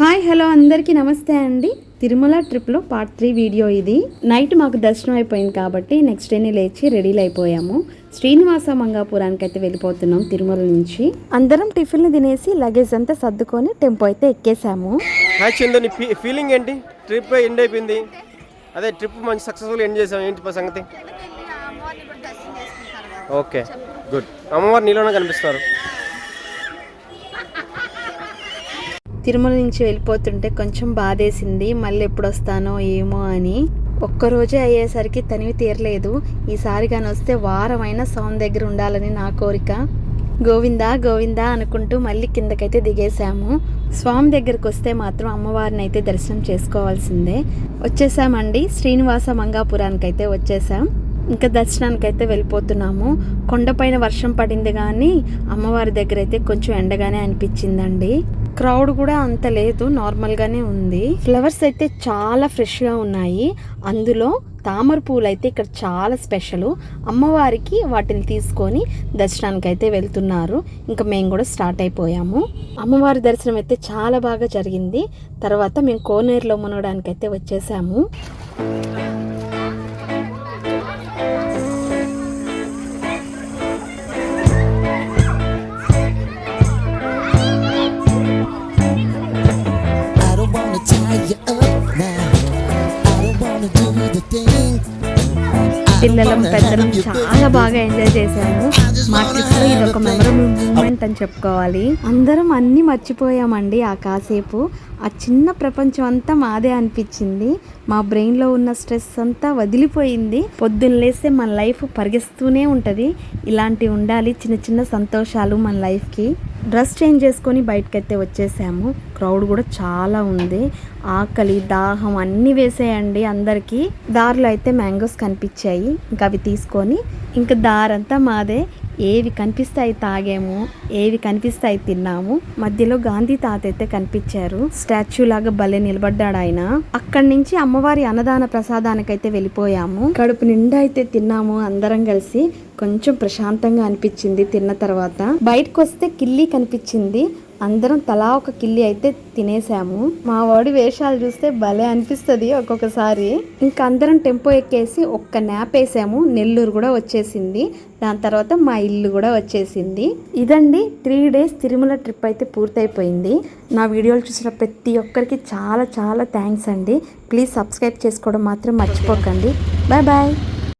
Hi hello అందరికీ నమస్తే అండి. తిరుమల ట్రిప్లో పార్ట్ త్రీ వీడియో ఇది. నైట్ మాకు దర్శనం అయిపోయింది కాబట్టి నెక్స్ట్ డేని లేచి రెడీలు అయిపోయాము. శ్రీనివాస మంగాపురానికి అయితే వెళ్ళిపోతున్నాం తిరుమల నుంచి. అందరం టిఫిన్లు తినేసి లగేజ్ అంతా సర్దుకొని టెంపో అయితే ఎక్కేసాము. ఫీలింగ్ ఏంటి? ట్రిప్ ఎండ్ అయిపోయింది. అదే ట్రిప్ మంచి సక్సెస్ఫుల్ ఎండ్ చేసాం. ఏంటి సంగతి? Okay good. అమ్మవారు నీలోనే కనిపిస్తారు. తిరుమల నుంచి వెళ్ళిపోతుంటే కొంచెం బాధేసింది. మళ్ళీ ఎప్పుడు వస్తానో ఏమో అని. ఒక్కరోజే అయ్యేసరికి తనివి తీరలేదు. ఈసారి కానీ వస్తే వారమైనా స్వామి దగ్గర ఉండాలని నా కోరిక. గోవిందా గోవిందా అనుకుంటూ మళ్ళీ కిందకైతే దిగేశాము. స్వామి దగ్గరకు వస్తే మాత్రం అమ్మవారిని అయితే దర్శనం చేసుకోవాల్సిందే. వచ్చేసామండి. శ్రీనివాస మంగాపురానికి అయితే వచ్చేసాం. ఇంకా దర్శనానికి అయితే వెళ్ళిపోతున్నాము కొండపైన వర్షం పడింది కానీ అమ్మవారి దగ్గర అయితే కొంచెం ఎండగానే అనిపించిందండి. క్రౌడ్ కూడా అంత లేదు నార్మల్గానే ఉంది. ఫ్లవర్స్ అయితే చాలా ఫ్రెష్గా ఉన్నాయి. అందులో తామర పూలు అయితే ఇక్కడ చాలా స్పెషల్. అమ్మవారికి వాటిని తీసుకొని దర్శనానికి అయితే వెళ్తున్నారు. ఇంకా మేము కూడా స్టార్ట్ అయిపోయాము. అమ్మవారి దర్శనం అయితే చాలా బాగా జరిగింది. తర్వాత మేము కోనేరులో మునగడానికి అయితే వచ్చేసాము. పిల్లలం పెద్దలం చాలా బాగా ఎంజాయ్ చేశాము మా ట్రిప్ ఇది ఒక మెమరబుల్ మూమెంట్ అని చెప్పుకోవాలి. అందరం అన్నీ మర్చిపోయామండి ఆ కాసేపు. ఆ చిన్న ప్రపంచం అంతా మాదే అనిపించింది. మా బ్రెయిన్లో ఉన్న స్ట్రెస్ అంతా వదిలిపోయింది. పొద్దున్న లేస్తే మన లైఫ్ పరిగెస్తూనే ఉంటుంది. ఇలాంటివి ఉండాలి చిన్న చిన్న సంతోషాలు మన లైఫ్కి. డ్రెస్ చేంజ్ చేసుకొని బయటకైతే వచ్చేసాము. క్రౌడ్ కూడా చాలా ఉంది. ఆకలి దాహం అన్నీ వేసేయండి అందరికీ. దారిలో అయితే మ్యాంగోస్ కనిపించాయి. ఇంకా అవి తీసుకొని ఇంకా దారంతా మాదే ఏవి కనిపిస్తాయి తాగాము ఏవి కనిపిస్తాయి తిన్నాము మధ్యలో గాంధీ తాత అయితే కనిపించారు. స్టాచ్యూ లాగా భలే నిలబడ్డాడు ఆయన అక్కడి నుంచి అమ్మవారి అన్నదాన ప్రసాదానికైతే వెళ్ళిపోయాము. కడుపు నిండా అయితే తిన్నాము అందరం కలిసి. కొంచెం ప్రశాంతంగా అనిపించింది తిన్న తర్వాత. బయటకు వస్తే కిల్లి కనిపించింది. అందరం తలా ఒక కిల్లి అయితే తినేసాము. మా వాడి వేషాలు చూస్తే భలే అనిపిస్తుంది ఒక్కొక్కసారి. ఇంకా అందరం టెంపో ఎక్కేసి ఒక్క న్యాప్ వేసాము. నెల్లూరు కూడా వచ్చేసింది. దాని తర్వాత మా ఇల్లు కూడా వచ్చేసింది. ఇదండి త్రీ డేస్ తిరుమల ట్రిప్ అయితే పూర్తయిపోయింది. నా వీడియోలు చూసిన ప్రతి ఒక్కరికి చాలా చాలా థ్యాంక్స్ అండి. ప్లీజ్ సబ్స్క్రైబ్ చేసుకోవడం మాత్రం మర్చిపోకండి. Bye bye.